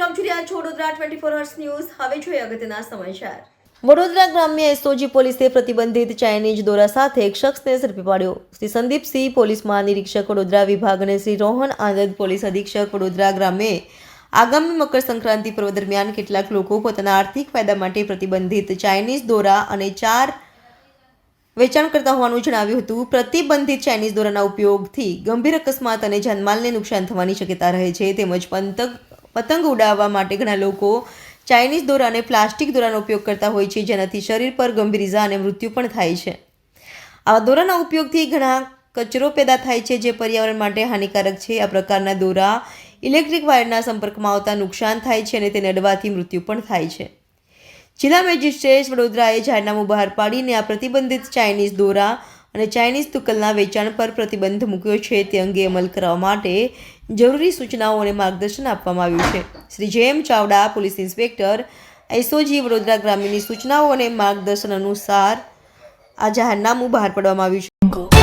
Twenty four hours news હવે જોઈએ અગત્યના સમાચાર. વડોદરા ગ્રામ્ય એસઓજી પોલીસે પ્રતિબંધિત ચાઇનીઝ દોરા સાથે એક શખ્સને ઝડપી પાડ્યો. શ્રી સંદીપસિંહ પોલીસ મહાનિરીક્ષક વડોદરા વિભાગ અને શ્રી રોહન આનંદ, પોલીસ અધિક્ષક વડોદરા ગ્રામે આગામી મકર સંક્રાંતિ પર્વ દરમિયાન કેટલાક લોકો પોતાના આર્થિક ફાયદા માટે પ્રતિબંધિત ચાઇનીઝ દોરા અને ચાર વેચાણ કરતા હોવાનું જણાવ્યું હતું. પ્રતિબંધિત ચાઇનીઝ દોરાના ઉપયોગથી ગંભીર અકસ્માત અને જાનમાલને નુકસાન થવાની શક્યતા રહે છે. તેમજ પતંગ પતંગ ઉડાવવા માટે ઘણા લોકો ચાઇનીઝ દોરા અને પ્લાસ્ટિક દોરાનો ઉપયોગ કરતા હોય છે, જેનાથી શરીર પર ગંભીર ઇજા અને મૃત્યુ પણ થાય છે. આવા દોરાના ઉપયોગથી ઘણા કચરો પેદા થાય છે, જે પર્યાવરણ માટે હાનિકારક છે. આ પ્રકારના દોરા ઇલેક્ટ્રિક વાયરના સંપર્કમાં આવતા નુકસાન થાય છે અને તેને અડવાથી મૃત્યુ પણ થાય છે. જિલ્લા મેજિસ્ટ્રેટ વડોદરાએ જાહેરનામું બહાર પાડીને આ પ્રતિબંધિત ચાઇનીઝ દોરા અને ચાઇનીઝ તુકલના વેચાણ પર પ્રતિબંધ મૂક્યો છે તે અંગે અમલ કરવા માટે જરૂરી સૂચનાઓ અને માર્ગદર્શન આપવામાં આવ્યું છે. Shri J M Chavda, police inspector, SOG Vadodara ગ્રામ્યની સૂચનાઓ અને માર્ગદર્શન અનુસાર આ જાહેરનામું બહાર પાડવામાં આવ્યું છે.